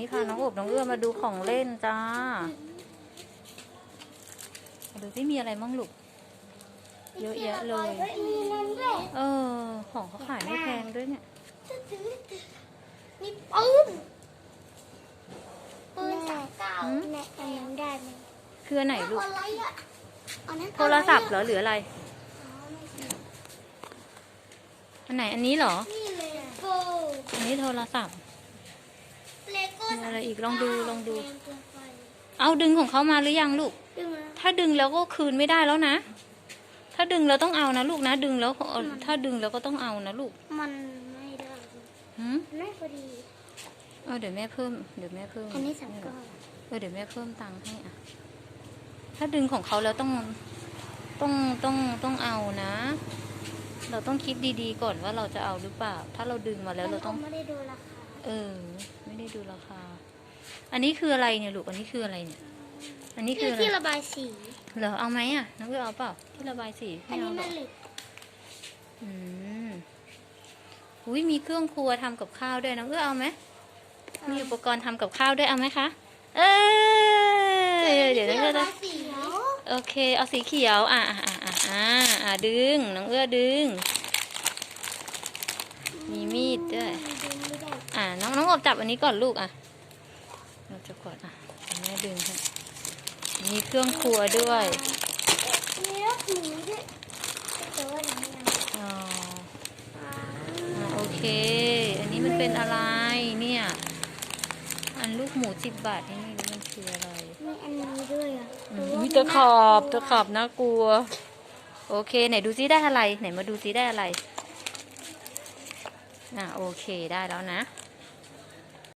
นี้พาน้องอบน้องเอื้อมาดูของเล่นจ้ามาดูที่มีอะไรมั่งลูก เยอะแยะเลยฮ้มีนั่นด้วยเออ ของเขาขายไม่แพงด้วยเนี่ยมีปืนปืนสามเก้าหืมแม่อันนั้นได้ไหมคืออันไหนลูก อะไรอะอันนั้นโทรศัพท์เหรอหรืออะไร อันไหนอันนี้เหรอ นี่เลยโก้อันนี้โทรศัพท์เลโก้ มีอะไรอีกลองดูลองดูแรงเกินไปเอาดึงของเขามาหรือยังลูกดึงมาถ้าดึงแล้วก็คืนไม่ได้แล้วนะ ถ้าดึงแล้วต้องเอานะลูกนะ ดึงแล้วเอ่อถ้าดึงแล้วก็ต้องเอานะลูก มันไม่ได้หืมไม่พอดีเออเดี๋ยวแม่เพิ่มเดี๋ยวแม่เพิ่มอันนี้สามเก้าเออเดี๋ยวแม่เพิ่มตังค์ให้อะ ถ้าดึงของเขาแล้วต้องต้องต้องต้องเอานะ เราต้องคิดดีๆก่อนว่าเราจะเอาหรือเปล่า ถ้าเราดึงมาแล้วเราต้องไม่ได้ดูราคาเออ ไม่ได้ดูราคา อันนี้คืออะไรเนี่ยลูก อันนี้คืออะไรเนี่ย อันนี้คืออะไรที่ระบายสี เหรอ เอาไหมอะ น้องเอื้อเอาเปล่า ที่ระบายสีอัไม่นเอานี้หรแม่อกเหล็กอืมอุ้ยมีเครื่องครัวทำกับข้าวด้วยน้องเอื้อเอาไหม มีอุปกรณ์ทำกับข้าวด้วยเอาไหมคะ เออเดี๋ยวน้องเอื้อระจะบายสีโอเค เอาสีเขียวอะอะอะอะอะอะดึง น้องเอื้อดึง อะน้องน้องอบจับอันนี้ก่อนลูกอะเราจะก่อนอะเดี๋ยวแม่ดึงให้มีเครื่องครัวด้วยมีรถหนูด้วยแต่ว่าหนูไม่เอาอ๋ออ่าอะโอเค อันนี้มันเป็นอะไรเนี่ย อันลูกหมูสิบบาทนี่ไม่รู้มันคืออะไรมีอันนี้ด้วยอะอืแต่มว่ามีมันตะขับน่ากลัวตะขับน่ากลัว โอเคไหนดูซิได้อะไร ไหนมาดูซิได้อะไรอะโอเคได้แล้วนะ